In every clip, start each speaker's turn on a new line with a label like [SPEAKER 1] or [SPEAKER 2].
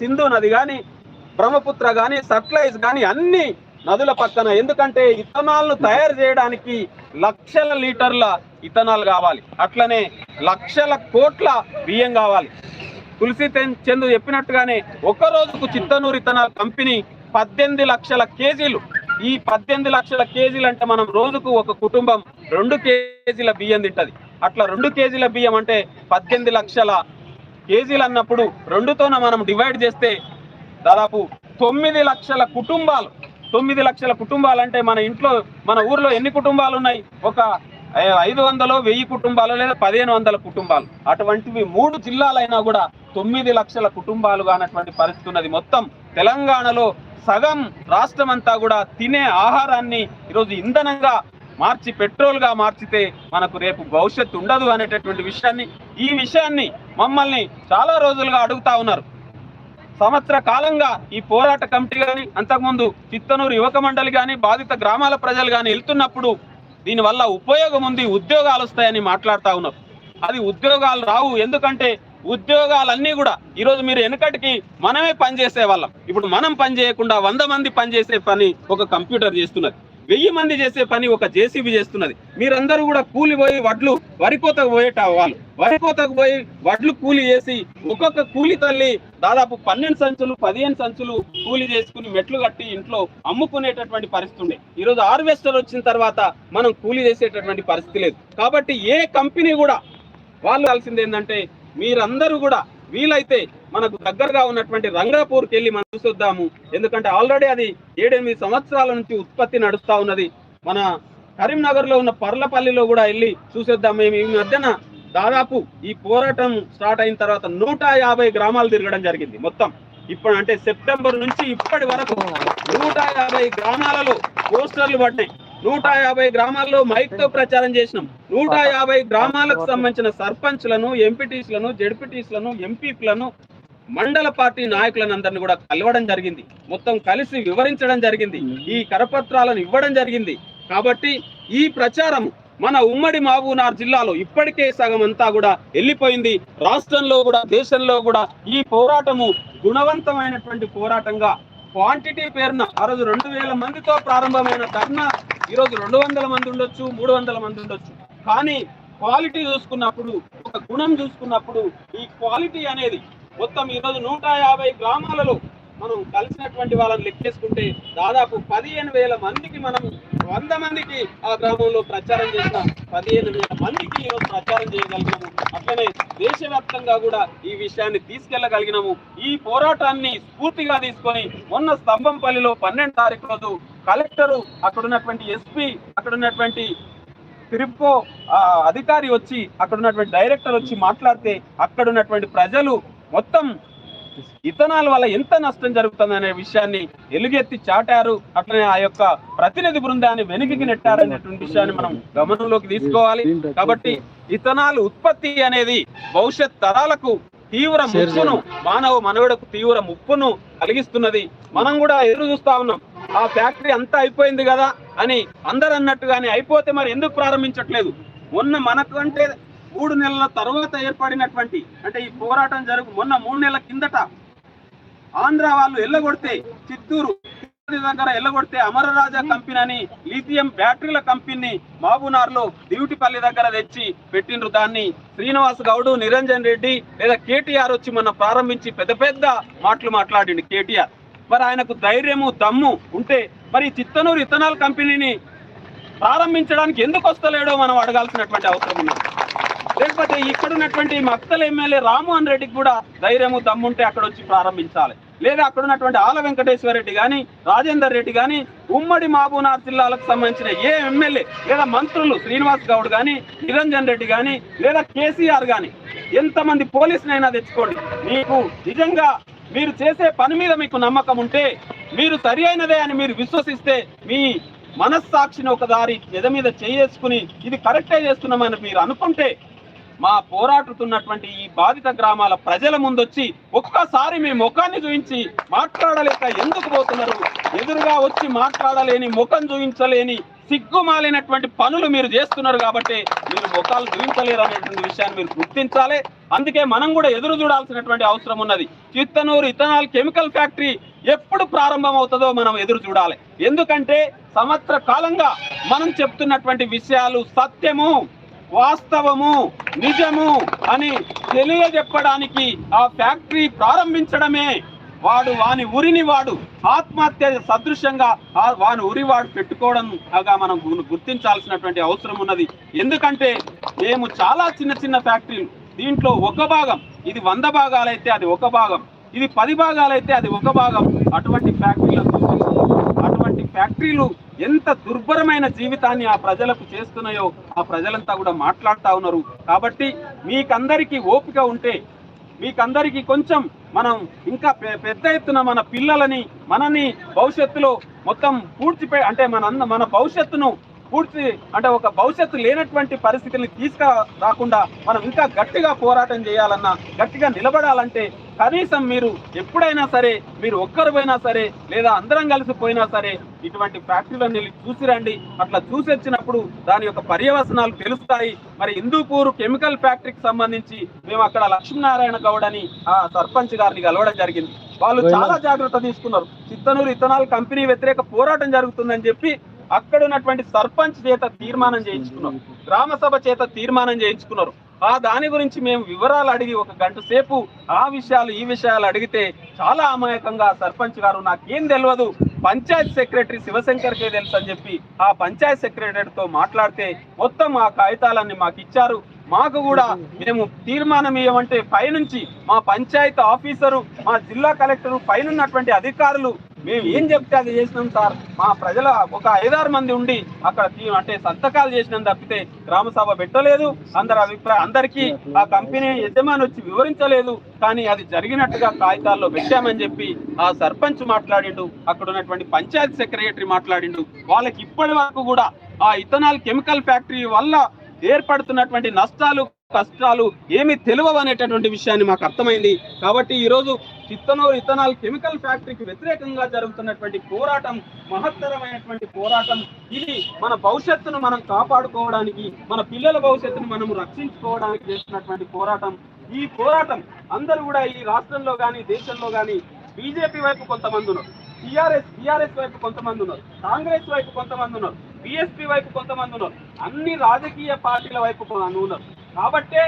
[SPEAKER 1] సింధు నది కానీ బ్రహ్మపుత్ర కానీ సట్లైజ్ కానీ అన్ని నదుల పక్కన. ఎందుకంటే ఇథనాల్ను తయారు చేయడానికి లక్షల లీటర్ల ఇథనాల్ కావాలి. అట్లనే లక్షల కోట్ల బియ్యం కావాలి. తులసి చందు చెప్పినట్టుగానే ఒక రోజుకు చిత్తనూరు ఇథనాల్ కంపెనీ పద్దెనిమిది లక్షల కేజీలు. ఈ పద్దెనిమిది లక్షల కేజీలు అంటే మనం రోజుకు ఒక కుటుంబం రెండు కేజీల బియ్యం తింటది. అట్లా రెండు కేజీల బియ్యం అంటే పద్దెనిమిది లక్షల కేజీలు అన్నప్పుడు రెండుతోన మనం డివైడ్ చేస్తే దాదాపు తొమ్మిది లక్షల కుటుంబాలు తొమ్మిది లక్షల కుటుంబాలు అంటే మన ఇంట్లో మన ఊర్లో ఎన్ని కుటుంబాలు ఉన్నాయి ఒక ఐదు వందలు వెయ్యి కుటుంబాలు లేదా పదిహేను వందల కుటుంబాలు. అటువంటివి మూడు జిల్లాలైనా కూడా తొమ్మిది లక్షల కుటుంబాలు కానటువంటి పరిస్థితి ఉన్నది. మొత్తం తెలంగాణలో సగం రాష్ట్రం అంతా కూడా తినే ఆహారాన్ని ఈరోజు ఇంధనంగా మార్చి పెట్రోల్గా మార్చితే మనకు రేపు భవిష్యత్తు ఉండదు అనేటటువంటి విషయాన్ని ఈ విషయాన్ని మమ్మల్ని చాలా రోజులుగా అడుగుతా ఉన్నారు. సంవత్సర కాలంగా ఈ పోరాట కమిటీ కానీ అంతకుముందు చిత్తనూరు యువక మండలి కానీ బాధిత గ్రామాల ప్రజలు కానీ వెళ్తున్నప్పుడు దీనివల్ల ఉపయోగం ఉంది ఉద్యోగాలు వస్తాయని మాట్లాడుతూ ఉన్నారు. అది ఉద్యోగాలు రావు ఎందుకంటే ఉద్యోగాలన్నీ కూడా ఈరోజు మీరు వెనకటికి మనమే పనిచేసే వాళ్ళం. ఇప్పుడు మనం పని చేయకుండా వంద మంది పనిచేసే పని ఒక కంప్యూటర్ చేస్తున్నది. వెయ్యి మంది చేసే పని ఒక జేసీబీ చేస్తున్నది. మీరందరూ కూడా కూలి పోయి వడ్లు వరి కోతకు పోయేట వాళ్ళు. వరి కోతకు పోయి వడ్లు కూలి చేసి ఒక్కొక్క కూలి తల్లి దాదాపు పన్నెండు సంచులు పదిహేను సంచులు కూలి చేసుకుని మెట్లు కట్టి ఇంట్లో అమ్ముకునేటటువంటి పరిస్థితి ఉండే. ఈరోజు హార్వెస్టర్ వచ్చిన తర్వాత మనం కూలి చేసేటటువంటి పరిస్థితి లేదు. కాబట్టి ఏ కంపెనీ కూడా వాళ్ళు కలిసింది ఏంటంటే మీరందరూ కూడా వీలైతే మనకు దగ్గరగా ఉన్నటువంటి రంగాపూర్కి వెళ్ళి మనం చూసొద్దాము. ఎందుకంటే ఆల్రెడీ అది ఏడెనిమిది సంవత్సరాల నుంచి ఉత్పత్తి నడుస్తూ ఉన్నది. మన కరీంనగర్లో ఉన్న పర్లపల్లిలో కూడా వెళ్ళి చూసేద్దాం మేము ఈ మధ్యన దాదాపు ఈ పోరాటం స్టార్ట్ అయిన తర్వాత నూట యాభై గ్రామాలు తిరగడం జరిగింది మొత్తం. ఇప్పుడు అంటే సెప్టెంబర్ నుంచి ఇప్పటి వరకు నూట యాభై గ్రామాలలో పోస్టర్లు పడ్డాయి. నూట యాభై గ్రామాల్లో మైక్తో ప్రచారం చేసినాం. నూట యాభై గ్రామాలకు సంబంధించిన సర్పంచ్లను ఎంపీటీస్లను జడ్పీటీస్లను ఎంపీలను మండల పార్టీ నాయకులను అందరిని కూడా కలవడం జరిగింది. మొత్తం కలిసి వివరించడం జరిగింది. ఈ కరపత్రాలను ఇవ్వడం జరిగింది. కాబట్టి ఈ ప్రచారం మన ఉమ్మడి మహబూనార్ జిల్లాలో ఇప్పటికే సగం అంతా కూడా వెళ్ళిపోయింది. రాష్ట్రంలో కూడా దేశంలో కూడా ఈ పోరాటము గుణవంతమైనటువంటి పోరాటంగా క్వాంటిటీ పేరున ఆ రోజు రెండు వేల మందితో ప్రారంభమైన ధర్నా ఈరోజు రెండు వందల మంది ఉండొచ్చు మూడు వందల మంది ఉండొచ్చు. కానీ క్వాలిటీ చూసుకున్నప్పుడు ఒక గుణం చూసుకున్నప్పుడు ఈ క్వాలిటీ అనేది మొత్తం ఈ రోజు నూట యాభై గ్రామాలలో మనం కలిసినటువంటి వాళ్ళని లెక్కేసుకుంటే దాదాపు పదిహేను వేల మందికి మనం వంద మందికి ఆ గ్రామంలో ప్రచారం చేసిన పదిహేను వేల మందికి ఈరోజు ప్రచారం చేయగలిగినాము. అట్లనే దేశవ్యాప్తంగా కూడా ఈ విషయాన్ని తీసుకెళ్ళగలిగినాము ఈ పోరాటాన్ని స్ఫూర్తిగా తీసుకొని మొన్న స్తంభంపల్లిలో పన్నెండు తారీఖు రోజు కలెక్టరు అక్కడ ఉన్నటువంటి ఎస్పీ అక్కడ ఉన్నటువంటి తిరుపో అధికారి వచ్చి అక్కడ ఉన్నటువంటి డైరెక్టర్ వచ్చి మాట్లాడితే అక్కడ ఉన్నటువంటి ప్రజలు మొత్తం ఇథనాల్ వల్ల ఎంత నష్టం జరుగుతుంది అనే విషయాన్ని ఎలుగెత్తి చాటారు. అట్లనే ఆ యొక్క ప్రతినిధి బృందాన్ని వెనుకకి నెట్టారు అనేటువంటి విషయాన్ని మనం గమనంలోకి తీసుకోవాలి. కాబట్టి ఇథనాల్ ఉత్పత్తి అనేది భవిష్యత్ తరాలకు తీవ్ర ముప్పును మానవ మనవుడకు తీవ్ర ముప్పును కలిగిస్తున్నది. మనం కూడా ఎదురు చూస్తా ఉన్నాం. ఆ ఫ్యాక్టరీ అంతా అయిపోయింది కదా అని అందరు అన్నట్టుగానే అయిపోతే మరి ఎందుకు ప్రారంభించట్లేదు? మొన్న మనకంటే మూడు నెలల తర్వాత ఏర్పడినటువంటి అంటే ఈ పోరాటం జరుగు మొన్న మూడు నెలల కిందట ఆంధ్ర వాళ్ళు ఎల్లగొడితే చిత్తూరు దగ్గర ఎల్లగొడితే అమరరాజా కంపెనీ అని లిథియం బ్యాటరీల కంపెనీ మాబునార్లో దివిటిపల్లి దగ్గర తెచ్చి పెట్టిండ్రు. దాన్ని శ్రీనివాస్ గౌడ్ నిరంజన్ రెడ్డి లేదా కేటీఆర్ వచ్చి మొన్న ప్రారంభించి పెద్ద పెద్ద మాటలు మాట్లాడిండు కేటీఆర్. మరి ఆయనకు ధైర్యము దమ్ము ఉంటే మరి చిత్తనూరు ఇథనాల్ కంపెనీని ప్రారంభించడానికి ఎందుకు వస్తలేడో మనం అడగాల్సినటువంటి అవసరం ఉన్నది లేకపోతే ఇక్కడ ఉన్నటువంటి మక్తల ఎమ్మెల్యే రామ్మోహన్ రెడ్డికి కూడా ధైర్యము దమ్ముంటే అక్కడ వచ్చి ప్రారంభించాలి. లేదా అక్కడ ఉన్నటువంటి ఆల వెంకటేశ్వర రెడ్డి కానీ రాజేందర్ రెడ్డి కానీ ఉమ్మడి మహబూనాథ్ జిల్లాలకు సంబంధించిన ఏ ఎమ్మెల్యే లేదా మంత్రులు శ్రీనివాస్ గౌడ్ కానీ నిరంజన్ రెడ్డి కానీ లేదా కేసీఆర్ కానీ ఎంతమంది పోలీసునైనా తెచ్చుకోండి. మీకు నిజంగా మీరు చేసే పని మీద మీకు నమ్మకం ఉంటే మీరు సరి అయినదే అని మీరు విశ్వసిస్తే మీ మనస్సాక్షిని ఒక దారి ఎద మీద చేసుకుని ఇది కరెక్టే చేస్తున్నామని మీరు అనుకుంటే మా పోరాడుతున్నటువంటి ఈ బాధిత గ్రామాల ప్రజల ముందొచ్చి ఒక్కసారి మీ ముఖాన్ని చూపించి మాట్లాడలేక ఎందుకు పోతున్నారు? ఎదురుగా వచ్చి మాట్లాడలేని ముఖం చూపించలేని సిగ్గుమాలినటువంటి పనులు మీరు చేస్తున్నారు కాబట్టి మీరు ముఖాలు చూపించలేరు అనేటువంటి విషయాన్ని మీరు గుర్తించాలి. అందుకే మనం కూడా ఎదురు చూడాల్సినటువంటి అవసరం ఉన్నది. చిత్తనూరు ఇథనాల్ కెమికల్ ఫ్యాక్టరీ ఎప్పుడు ప్రారంభం అవుతుందో మనం ఎదురు చూడాలి. ఎందుకంటే సంవత్సర కాలంగా మనం చెప్తున్నటువంటి విషయాలు సత్యము. వాస్తవము నిజము అని తెలియజెప్పడానికి ఆ ఫ్యాక్టరీ ప్రారంభించడమే. వాడు వాని ఉరిని వాడు ఆత్మహత్య సదృశ్యంగా వాని ఉరి వాడు పెట్టుకోవడంగా మనం గుర్తించాల్సినటువంటి అవసరం ఉన్నది. ఎందుకంటే మేము చాలా చిన్న చిన్న ఫ్యాక్టరీలు. దీంట్లో ఒక భాగం ఇది వంద భాగాలైతే అది ఒక భాగం ఇది పది భాగాలైతే అది ఒక భాగం. అటువంటి ఫ్యాక్టరీలకు అటువంటి ఫ్యాక్టరీలు ఎంత దుర్భరమైన జీవితాన్ని ఆ ప్రజలకు చేస్తున్నాయో ఆ ప్రజలంతా కూడా మాట్లాడుతూ ఉన్నారు. కాబట్టి మీకందరికీ ఓపిక ఉంటే మీకందరికీ కొంచెం మనం ఇంకా పెద్ద ఎత్తున మన పిల్లలని మనని భవిష్యత్తులో మొత్తం పూడ్చి అంటే మన మన భవిష్యత్తును పూర్తి అంటే ఒక భవిష్యత్తు లేనటువంటి పరిస్థితుల్ని తీసుకు రాకుండా మనం ఇంకా గట్టిగా పోరాటం చేయాలన్నా గట్టిగా నిలబడాలంటే కనీసం మీరు ఎప్పుడైనా సరే మీరు ఒక్కరిపోయినా సరే లేదా అందరం కలిసి పోయినా సరే ఇటువంటి ఫ్యాక్టరీలను వెళ్ళి చూసి రండి. అట్లా చూసి వచ్చినప్పుడు దాని యొక్క పర్యవసనాలు తెలుస్తాయి. మరి హిందూపూర్ కెమికల్ ఫ్యాక్టరీకి సంబంధించి మేము అక్కడ లక్ష్మీనారాయణ గౌడ్ అని ఆ సర్పంచ్ గారిని కలవడం జరిగింది. వాళ్ళు చాలా జాగ్రత్త తీసుకున్నారు. చిత్తనూరు ఇథనాల్ కంపెనీ వ్యతిరేక పోరాటం జరుగుతుందని చెప్పి అక్కడ ఉన్నటువంటి సర్పంచ్ చేత తీర్మానం చేయించుకున్నారు. గ్రామ సభ చేత తీర్మానం చేయించుకున్నారు. ఆ దాని గురించి మేము వివరాలు అడిగి ఒక గంట సేపు ఆ విషయాలు ఈ విషయాలు అడిగితే చాలా అమాయకంగా సర్పంచ్ గారు నాకేం తెలియదు పంచాయత్ సెక్రటరీ శివశంకర్కే తెలుసు అని చెప్పి ఆ పంచాయత్ సెక్రటరీతో మాట్లాడితే మొత్తం ఆ కాగితాలన్నీ మాకు ఇచ్చారు. మాకు కూడా మేము తీర్మానం ఇవ్వమంటే పైనుంచి మా పంచాయత్ ఆఫీసరు మా జిల్లా కలెక్టరు పైనున్నటువంటి అధికారులు మేము ఏం చెప్తే అది చేసినాం సార్. మా ప్రజల ఒక ఐదారు మంది ఉండి అక్కడ అంటే సంతకాలు చేసినాం తప్పితే గ్రామసభ పెట్టలేదు. అందరి అభిప్రాయం అందరికీ ఆ కంపెనీ యజమాని వచ్చి వివరించలేదు. కానీ అది జరిగినట్టుగా కాగితాల్లో పెట్టామని చెప్పి ఆ సర్పంచ్ మాట్లాడిండు అక్కడ ఉన్నటువంటి పంచాయత్ సెక్రటరీ మాట్లాడిండు. వాళ్ళకి ఇప్పటి వరకు కూడా ఆ ఇథనాల్ కెమికల్ ఫ్యాక్టరీ వల్ల ఏర్పడుతున్నటువంటి నష్టాలు కష్టాలు ఏమి తెలియవు అనేటటువంటి విషయాన్ని మాకు అర్థమైంది. కాబట్టి ఈ రోజు చిత్తనూరు ఇథనాల్ కెమికల్ ఫ్యాక్టరీకి వ్యతిరేకంగా జరుగుతున్నటువంటి పోరాటం మహత్తరమైనటువంటి పోరాటం. ఇది మన భవిష్యత్తును మనం కాపాడుకోవడానికి మన పిల్లల భవిష్యత్తును మనం రక్షించుకోవడానికి చేస్తున్నటువంటి పోరాటం. ఈ పోరాటం అందరూ కూడా ఈ రాష్ట్రంలో కానీ దేశంలో కానీ బీజేపీ వైపు కొంతమంది ఉన్నారు. టీఆర్ఎస్ టీఆర్ఎస్ వైపు కొంతమంది ఉన్నారు. కాంగ్రెస్ వైపు కొంతమంది ఉన్నారు. బిఎస్పీ వైపు కొంతమంది ఉన్నారు అన్ని రాజకీయ పార్టీల వైపు ఉన్నారు. కాబట్టే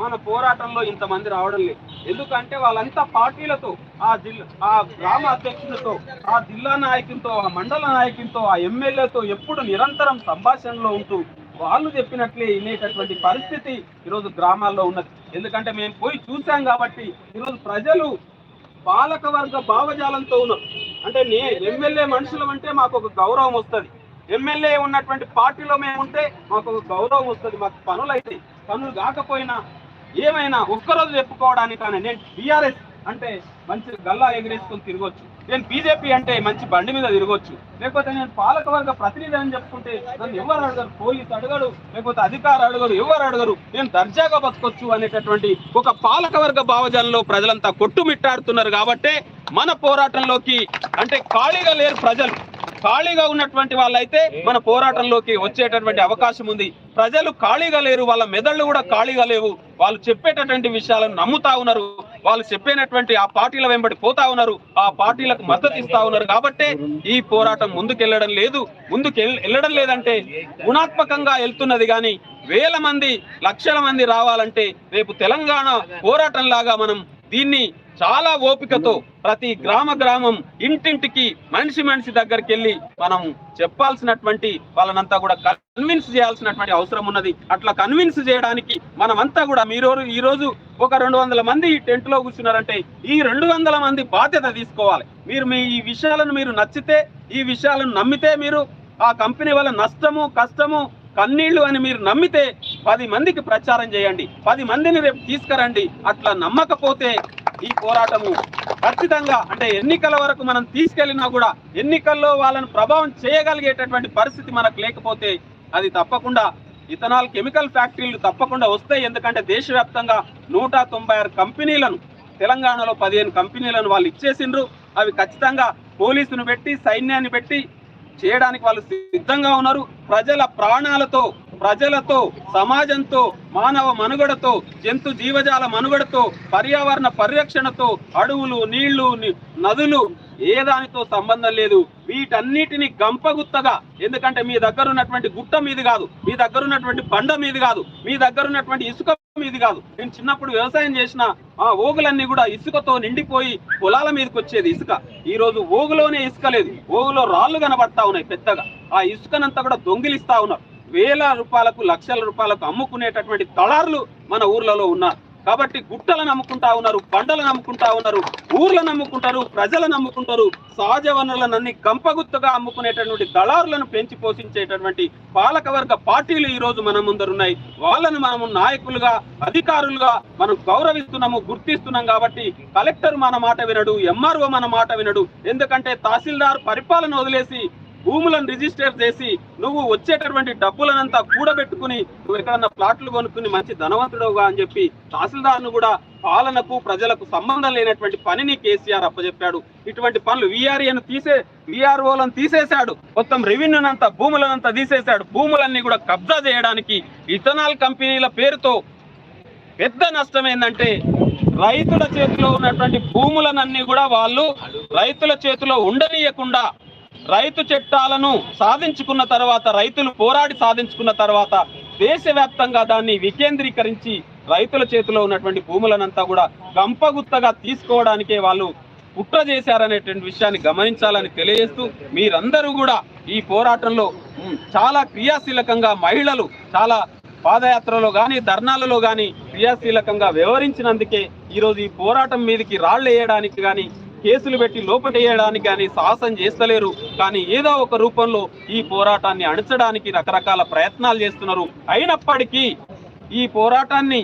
[SPEAKER 1] మన పోరాటంలో ఇంతమంది రావడం లేదు. ఎందుకంటే వాళ్ళంతా పార్టీలతో ఆ జిల్లా ఆ గ్రామ అధ్యక్షులతో ఆ జిల్లా నాయకులతో ఆ మండల నాయకులతో ఆ ఎమ్మెల్యేతో ఎప్పుడు నిరంతరం సంభాషణలో ఉంటూ వాళ్ళు చెప్పినట్లే వినేటటువంటి పరిస్థితి ఈరోజు గ్రామాల్లో ఉన్నది. ఎందుకంటే మేము పోయి చూసాం కాబట్టి ఈరోజు ప్రజలు పాలక వర్గ భావజాలంతో ఉన్నారు. అంటే నే ఎమ్మెల్యే మనుషులం అంటే మాకు ఒక గౌరవం వస్తుంది. ఎమ్మెల్యే ఉన్నటువంటి పార్టీలో మేము ఉంటే మాకు గౌరవం వస్తుంది మాకు పనులు అయితే. పనులు కాకపోయినా ఏమైనా ఒక్కరోజు చెప్పుకోవడానికి కానీ నేను బీఆర్ఎస్ అంటే మంచి గల్లా ఎగిరేసుకొని తిరగొచ్చు. నేను బీజేపీ అంటే మంచి బండి మీద తిరగొచ్చు. లేకపోతే నేను పాలకవర్గ ప్రతినిధి అని చెప్పుకుంటే నన్ను ఎవరు అడగరు? పోలీస్ అడగడు లేకపోతే అధికారులు అడగరు ఎవరు అడగరు? నేను దర్జాగా బతకొచ్చు అనేటటువంటి ఒక పాలకవర్గ భావజాలంలో ప్రజలంతా కొట్టుమిట్టాడుతున్నారు కాబట్టే మన పోరాటంలోకి అంటే ఖాళీగా లేరు ప్రజలు. ఖాళీగా ఉన్నటువంటి వాళ్ళైతే మన పోరాటంలోకి వచ్చేటటువంటి అవకాశం ఉంది. ప్రజలు ఖాళీగా లేరు వాళ్ళ మెదళ్ళు కూడా ఖాళీగా లేవు. వాళ్ళు చెప్పేటటువంటి విషయాలను నమ్ముతా ఉన్నారు. వాళ్ళు చెప్పేటటువంటి ఆ పార్టీల వెంబడి పోతా ఉన్నారు. ఆ పార్టీలకు మద్దతు ఇస్తా ఉన్నారు. కాబట్టే ఈ పోరాటం ముందుకెళ్ళడం లేదు. ముందుకు వెళ్ళడం లేదంటే గుణాత్మకంగా వెళ్తున్నది కానీ వేల మంది లక్షల మంది రావాలంటే రేపు తెలంగాణ పోరాటం లాగా మనం దీన్ని చాలా ఓపికతో ప్రతి గ్రామ గ్రామం ఇంటింటికి మనిషి మనిషి దగ్గరికి వెళ్ళి మనం చెప్పాల్సినటువంటి వాళ్ళనంతా కూడా కన్విన్స్ చేయాల్సినటువంటి అవసరం ఉన్నది. అట్లా కన్విన్స్ చేయడానికి మనమంతా కూడా మీరు ఈ రోజు ఒక రెండు వందల మంది ఈ టెంట్లో కూర్చున్నారంటే ఈ రెండు వందల మంది బాధ్యత తీసుకోవాలి. మీరు మీ ఈ విషయాలను మీరు నచ్చితే ఈ విషయాలను నమ్మితే మీరు ఆ కంపెనీ వల్ల నష్టము కష్టము కన్నీళ్ళు అని మీరు నమ్మితే పది మందికి ప్రచారం చేయండి. పది మందిని రేపు తీసుకురండి. అట్లా నమ్మకపోతే ఈ పోరాటము ఖచ్చితంగా అంటే ఎన్నికల వరకు మనం తీసుకెళ్ళినా కూడా ఎన్నికల్లో వాళ్ళని ప్రభావం చేయగలిగేటటువంటి పరిస్థితి మనకు లేకపోతే అది తప్పకుండా ఇథనాల్ కెమికల్ ఫ్యాక్టరీలు తప్పకుండా వస్తాయి. ఎందుకంటే దేశవ్యాప్తంగా నూట తొంభై ఆరు కంపెనీలను తెలంగాణలో పదిహేను కంపెనీలను వాళ్ళు ఇచ్చేసిండ్రు. అవి ఖచ్చితంగా పోలీసును పెట్టి సైన్యాన్ని పెట్టి చేయడానికి వాళ్ళు సిద్ధంగా ఉన్నారు. ప్రజల ప్రాణాలతో ప్రజలతో సమాజంతో మానవ మనుగడతో జంతు జీవజాల మనుగడతో పర్యావరణ పరిరక్షణతో అడవులు నీళ్ళు నదులు ఏ దానితో సంబంధం లేదు. వీటన్నిటిని గంపగుత్తగా ఎందుకంటే మీ దగ్గర ఉన్నటువంటి గుట్ట మీది కాదు. మీ దగ్గర ఉన్నటువంటి బండ మీది కాదు. మీ దగ్గర ఉన్నటువంటి ఇసుక మీది కాదు. నేను చిన్నప్పుడు వ్యవసాయం చేసిన ఆ ఓగులన్నీ కూడా ఇసుకతో నిండిపోయి పొలాల మీదకి వచ్చేది ఇసుక. ఈ రోజు ఓగులోనే ఇసుక లేదు. ఓగులో రాళ్ళు కనబడతా ఉన్నాయి పెద్దగా. ఆ ఇసుకనంతా కూడా దొంగిలిస్తా ఉన్నారు. వేల రూపాయలకు లక్షల రూపాయలకు అమ్ముకునేటటువంటి తళార్లు మన ఊర్లలో ఉన్నారు. కాబట్టి గుట్టలను నమ్ముకుంటా ఉన్నారు బండలను నమ్ముకుంటా ఉన్నారు ఊర్లను నమ్ముకుంటారు ప్రజలను నమ్ముకుంటారు సహజ వనరులనన్ని గంపగుత్తగా అమ్ముకునేటటువంటి దళారులను పెంచి పోషించేటటువంటి పాలకవర్గ పార్టీలు ఈ రోజు మన ముందరున్నాయి. వాళ్ళను మనము నాయకులుగా అధికారులుగా మనం గౌరవిస్తున్నాము గుర్తిస్తున్నాం కాబట్టి కలెక్టర్ మన మాట వినడు ఎంఆర్ఓ మన మాట వినడు. ఎందుకంటే తహసీల్దార్ పరిపాలన వదిలేసి భూములను రిజిస్టర్ చేసి నువ్వు వచ్చేటటువంటి డబ్బులనంతా కూడబెట్టుకుని నువ్వు ఎక్కడన్నా ప్లాట్లు కొనుక్కుని మంచి ధనవంతుడుగా అని చెప్పి తహసీల్దార్ను కూడా పాలనకు ప్రజలకు సంబంధం లేనటువంటి పనిని కేసీఆర్ అప్పచెప్పాడు ఇటువంటి పనులు విఆర్ఏను తీసే విఆర్ఓలను తీసేశాడు. మొత్తం రెవెన్యూనంతా భూములనంతా తీసేశాడు. భూములన్నీ కూడా కబ్జా చేయడానికి ఇథనాల్ కంపెనీల పేరుతో పెద్ద నష్టం ఏంటంటే రైతుల చేతిలో ఉన్నటువంటి భూములనన్నీ కూడా వాళ్ళు రైతుల చేతిలో ఉండనీయకుండా రైతు చట్టాలను సాధించుకున్న తర్వాత రైతులు పోరాడి సాధించుకున్న తర్వాత దేశవ్యాప్తంగా దాన్ని వికేంద్రీకరించి రైతుల చేతిలో ఉన్నటువంటి భూములనంతా కూడా గంపగుత్తగా తీసుకోవడానికే వాళ్ళు కుట్ర చేశారనేటువంటి విషయాన్ని గమనించాలని తెలియజేస్తూ మీరందరూ కూడా ఈ పోరాటంలో చాలా క్రియాశీలకంగా మహిళలు చాలా పాదయాత్రలో కానీ ధర్నాలలో కానీ క్రియాశీలకంగా వ్యవహరించినందుకే ఈరోజు ఈ పోరాటం మీదకి రాళ్ళు వేయడానికి కానీ కేసులు పెట్టి లోపటేయడానికి కానీ సాహసం చేస్తలేరు. కానీ ఏదో ఒక రూపంలో ఈ పోరాటాన్ని అణచడానికి రకరకాల ప్రయత్నాలు చేస్తున్నారు. అయినప్పటికీ ఈ పోరాటాన్ని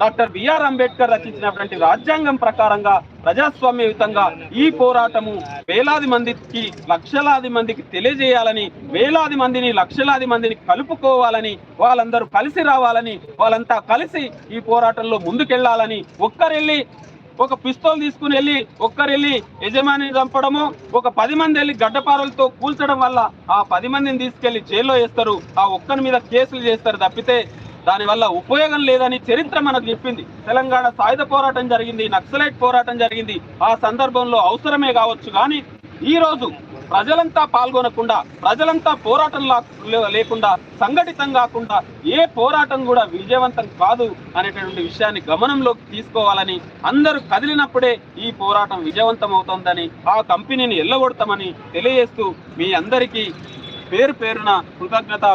[SPEAKER 1] డాక్టర్ బిఆర్ అంబేద్కర్ రచించినటువంటి రాజ్యాంగం ప్రకారంగా ప్రజాస్వామ్యయుతంగా ఈ పోరాటము వేలాది మందికి లక్షలాది మందికి తెలియజేయాలని వేలాది మందిని లక్షలాది మందిని కలుపుకోవాలని వాళ్ళందరూ కలిసి రావాలని వాళ్ళంతా కలిసి ఈ పోరాటంలో ముందుకెళ్ళాలని ఒక్కరెళ్ళి ఒక పిస్తోల్ తీసుకుని వెళ్ళి ఒక్కరెళ్ళి యజమాని చంపడము ఒక పది మంది వెళ్ళి గడ్డపారలతో కూల్చడం వల్ల ఆ పది మందిని తీసుకెళ్ళి జైల్లో వేస్తారు. ఆ ఒక్కరి మీద కేసులు చేస్తారు తప్పితే దానివల్ల ఉపయోగం లేదని చరిత్ర మనకు చెప్పింది. తెలంగాణ సాయుధ పోరాటం జరిగింది నక్సలైట్ పోరాటం జరిగింది. ఆ సందర్భంలో అవసరమే కావచ్చు కానీ ఈ రోజు ప్రజలంతా పాల్గొనకుండా ప్రజలంతా పోరాటం లేకుండా సంఘటితం కాకుండా ఏ పోరాటం కూడా విజయవంతం కాదు అనేటటువంటి విషయాన్ని గమనంలోకి తీసుకోవాలని అందరూ కదిలినప్పుడే ఈ పోరాటం విజయవంతం అవుతుందని ఆ కంపెనీని ఎల్లగొడతామని తెలియజేస్తూ మీ అందరికీ పేరు పేరున కృతజ్ఞత